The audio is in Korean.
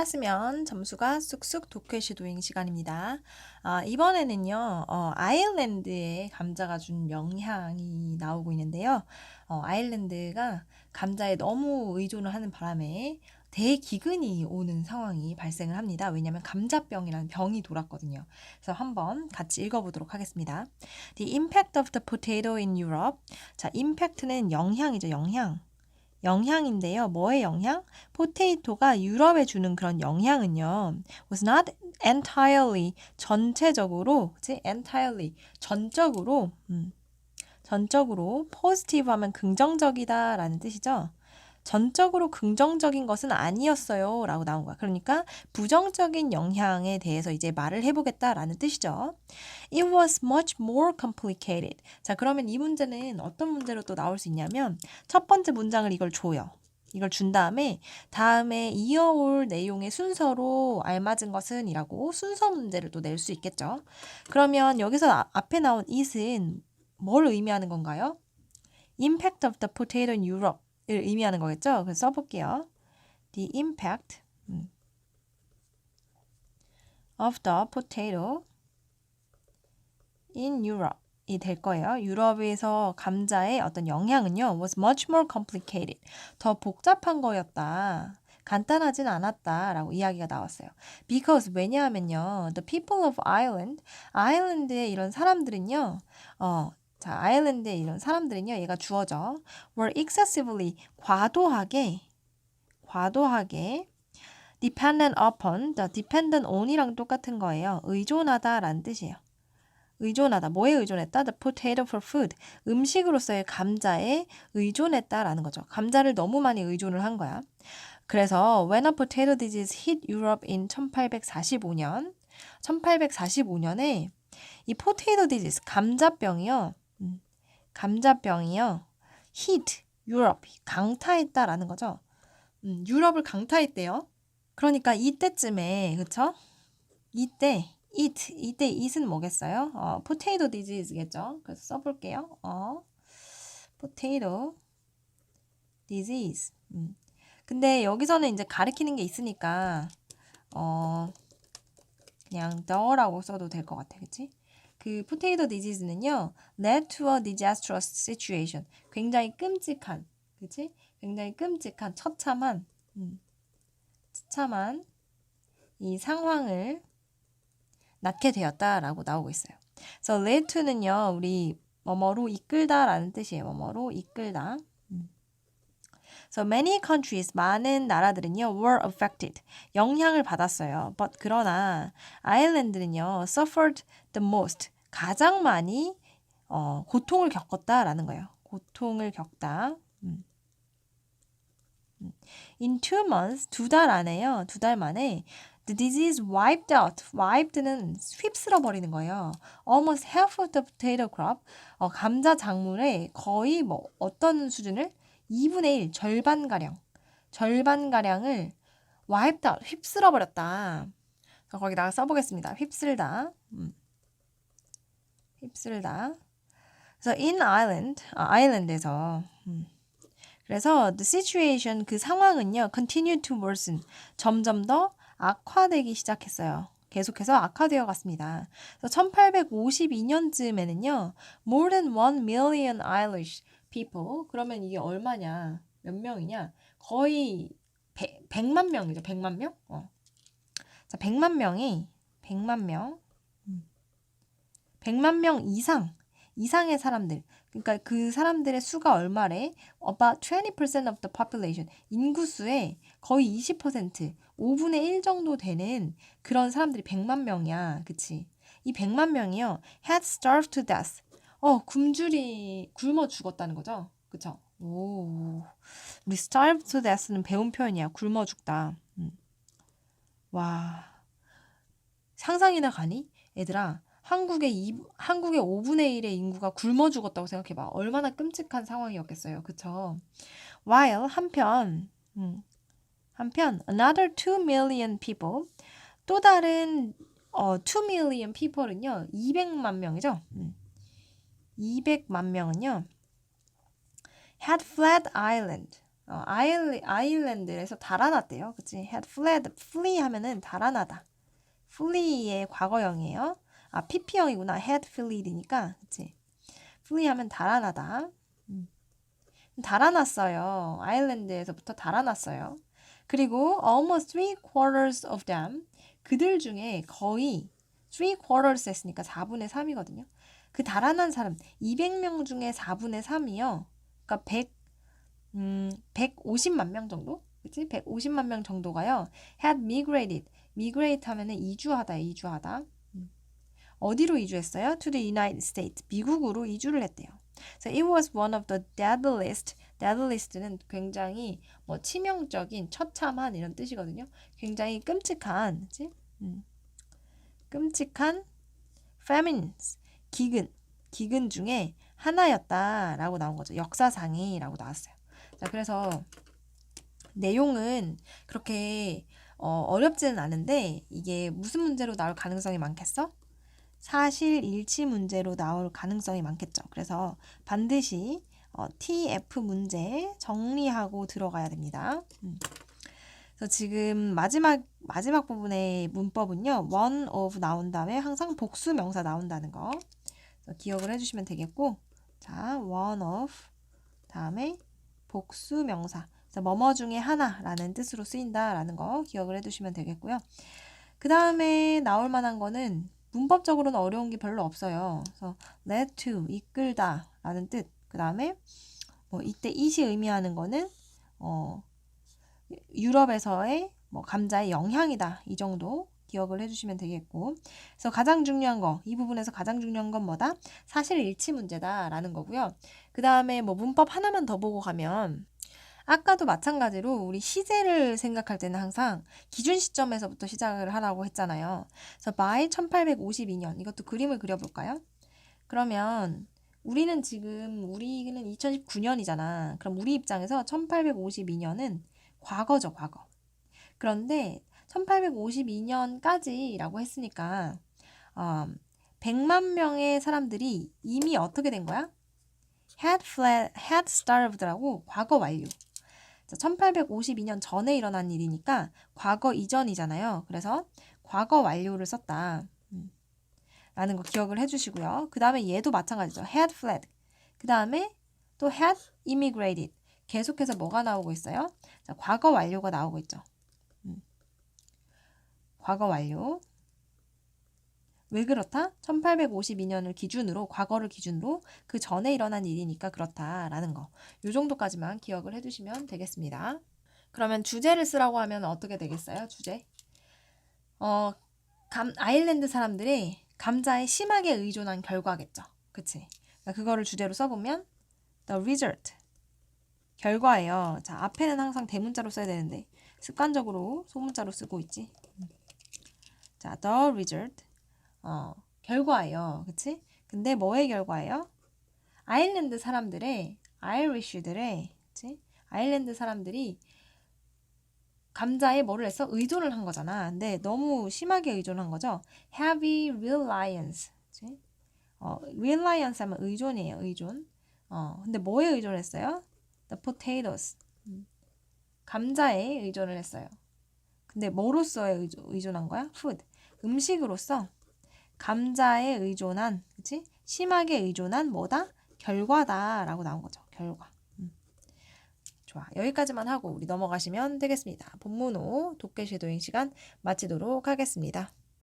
알았으면 점수가 쑥쑥 도쿄시 도잉 시간입니다. 아, 이번에는요, 어, 아일랜드의 감자가 준 영향이 나오고 있는데요. 어, 아일랜드가 감자에 너무 의존을 하는 바람에 대기근이 오는 상황이 발생을 합니다. 왜냐하면 감자병이라는 병이 돌았거든요. 그래서 한번 같이 읽어보도록 하겠습니다. The impact of the potato in Europe. 자, impact는 영향이죠, 영향. 영향인데요. 뭐의 영향? 포테이토가 유럽에 주는 그런 영향은요. was not entirely 전체적으로, 그치? entirely 전적으로 음, 전적으로 positive 하면 긍정적이다라는 뜻이죠. 전적으로 긍정적인 것은 아니었어요. 라고 나온 거야. 그러니까 부정적인 영향에 대해서 이제 말을 해보겠다라는 뜻이죠. It was much more complicated. 자, 그러면 이 문제는 어떤 문제로 또 나올 수 있냐면 첫 번째 문장을 이걸 줘요. 이걸 준 다음에 다음에 이어올 내용의 순서로 알맞은 것은 이라고 순서 문제를 또 낼 수 있겠죠. 그러면 여기서 아- 앞에 나온 it은 뭘 의미하는 건가요? Impact of the potato in Europe 을 의미하는 거겠죠? 그래서 써볼게요. The impact 음, of the potato in Europe 이될 거예요. 유럽에서 감자의 어떤 영향은요, was much more complicated. 더 복잡한 거였다. 간단하진 않았다라고 이야기가 나왔어요. Because 왜냐하면요, the people of Ireland, 아일랜드의 이런 사람들은요, 어, 자, 아일랜드의 이런 사람들은요, 얘가 주어져. were excessively 과도하게 과도하게 dependent upon, the dependent on이랑 똑같은 거예요. 의존하다라는 뜻이에요. 의존하다. 뭐에 의존했다? The potato for food. 음식으로서의 감자에 의존했다라는 거죠. 감자를 너무 많이 의존을 한 거야. 그래서 when a potato disease hit Europe in 1845년, 1845년에 이 potato disease, 감자병이요. 음, 감자병이요. hit Europe, 강타했다라는 거죠. 음, 유럽을 강타했대요. 그러니까 이때쯤에 그쵸? 이때 it 이때 it은 뭐겠어요? 어, potato disease겠죠. 그래서 써볼게요. 어, potato disease. 음. 근데 여기서는 이제 가리키는 게 있으니까 어 그냥 the라고 써도 될 것 같아, 그치? 그 potato disease는요, led to a disastrous situation. 굉장히 끔찍한, 그치? 굉장히 끔찍한, 처참한, 음, 처참한 이 상황을 낳게 되었다라고 나오고 있어요. 그래서 led to는요, 우리 뭐뭐로 이끌다라는 뜻이에요. 뭐뭐로 이끌다. 음. So many countries, 많은 나라들은요, were affected. 영향을 받았어요. But 그러나 아일랜드는요, suffered the most. 가장 많이 어, 고통을 겪었다라는 거예요. 고통을 겪다. 음. 음. In two months, 두 달 안에요. 두 달 만에 the disease wiped out. wiped는 휩쓸어 버리는 거예요. Almost half of the potato crop. 어, 감자 작물의 거의 뭐 어떤 수준을 2분의 1, 절반가량, 절반가량을 out, 휩쓸어 버렸다. 거기다가 써보겠습니다. 휩쓸다. 음. 휩쓸다. 그래서 in Ireland, 아, 아일랜드에서 음. 그래서 the situation, 그 상황은요, continue to worsen. 점점 더 악화되기 시작했어요. 계속해서 악화되어 갔습니다. 그래서 1852년쯤에는요, more than one million Irish people. 그러면 이게 얼마냐? 몇 명이냐? 거의 100, 100만 명이죠. 100만 명? 어. 자, 100만 명이 100만 명. 음. 100만 명 이상 이상의 사람들. 그러니까 그 사람들의 수가 얼마래? About 20% of the population. 인구수의 거의 20%, 5분의 1 정도 되는 그런 사람들이 100만 명이야. 그치? 이 100만 명이요. had starved to death. 어, 굶주리, 굶어 죽었다는 거죠. 그쵸? 오. 우리 starve to death는 배운 표현이야. 굶어 죽다. 음. 와. 상상이나 가니? 얘들아, 한국의 이, 한국의 5분의 1의 인구가 굶어 죽었다고 생각해봐. 얼마나 끔찍한 상황이었겠어요. 그쵸? While 한편, 음, 한편, another 2 million people, 또 다른 어, 2 million people은요, 200만 명이죠. 음. 200만 명은요, had fled Ireland. 어, 아일, 아일랜드에서 달아났대요. 그치? had fled, flee 하면은 달아나다. flee의 과거형이에요. 아, pp형이구나. had fleed니까. 그치? flee 하면 달아나다. 음. 달아났어요. 아일랜드에서부터 달아났어요. 그리고 almost three quarters of them 그들 중에 거의 three quarters 했으니까 4분의 3이거든요. 그 달아난 사람 200명 중에 4분의 3이요. 그러니까 100 음, 150만 명 정도? 그치? 150만 명 정도가요. had migrated. migrate 하면은 이주하다, 이주하다. 음. 어디로 이주했어요? to the United States. 미국으로 이주를 했대요. So it was one of the deadliest. deadliest는 굉장히 뭐 치명적인, 처참한 이런 뜻이거든요. 굉장히 끔찍한, 그치? 음. 끔찍한 famines. 기근. 기근 중에 하나였다라고 나온 거죠. 역사상이라고 나왔어요. 자, 그래서 내용은 그렇게 어, 어렵지는 않은데 이게 무슨 문제로 나올 가능성이 많겠어? 사실 일치 문제로 나올 가능성이 많겠죠. 그래서 반드시 어, TF 문제 정리하고 들어가야 됩니다. 음. 그래서 지금 마지막 마지막 부분의 문법은요. one of 나온 다음에 항상 복수 명사 나온다는 거 기억을 해주시면 되겠고 자 one of 다음에 복수 명사. 그래서 뭐뭐 중에 하나라는 뜻으로 쓰인다라는 거 기억을 해두시면 되겠고요. 그 다음에 나올 만한 거는 문법적으로는 어려운 게 별로 없어요. 그래서 led to 이끌다라는 뜻. 그 다음에 뭐 이때 it이 의미하는 거는 어 유럽에서의 뭐 감자의 영향이다. 이 정도 기억을 해주시면 되겠고. 그래서 가장 중요한 거 이 부분에서 가장 중요한 건 뭐다? 사실 일치 문제다라는 거고요. 그 다음에 뭐 문법 하나만 더 보고 가면 아까도 마찬가지로 우리 시제를 생각할 때는 항상 기준 시점에서부터 시작을 하라고 했잖아요. 그래서 by 1852년 이것도 그림을 그려볼까요? 그러면 우리는 지금 우리는 2019년이잖아. 그럼 우리 입장에서 1852년은 과거죠 과거 그런데 1852년까지라고 했으니까 어, 100만 명의 사람들이 이미 어떻게 된 거야? had fled, had starved라고 과거 완료. 1852년 전에 일어난 일이니까 과거 이전이잖아요. 그래서 과거 완료를 썼다. 음. 라는 거 기억을 해주시고요. 그 다음에 얘도 마찬가지죠. had fled. 그 다음에 또 had immigrated. 계속해서 뭐가 나오고 있어요? 자, 과거 완료가 나오고 있죠. 과거 완료. 왜 그렇다? 1852년을 기준으로 과거를 기준으로 그 전에 일어난 일이니까 그렇다라는 거. 요 정도까지만 기억을 해 두시면 되겠습니다. 그러면 주제를 쓰라고 하면 어떻게 되겠어요? 주제. 어, 감, 아일랜드 사람들이 감자에 심하게 의존한 결과겠죠. 그치? 그러니까 그거를 주제로 써보면 the result. 결과예요. 자, 앞에는 항상 대문자로 써야 되는데 습관적으로 소문자로 쓰고 있지. 자, the result. 어, 결과예요. 그치? 근데 뭐의 결과예요? 아일랜드 사람들의, 아이리쉬들의, 그치? 아일랜드 사람들이 감자에 뭐를 했어? 의존을 한 거잖아. 근데 너무 심하게 의존한 거죠. heavy reliance. 그치? 어, reliance 하면 의존이에요. 의존. 어, 근데 뭐에 의존했어요? The potatoes. 음. 감자에 의존을 했어요. 근데 뭐로써 의존, 의존한 거야? food. 음식으로서 감자에 의존한, 그치? 심하게 의존한 뭐다? 결과다라고 나온 거죠. 결과. 음. 좋아. 여기까지만 하고 우리 넘어가시면 되겠습니다. 본문호 독해 쉐도잉 시간 마치도록 하겠습니다.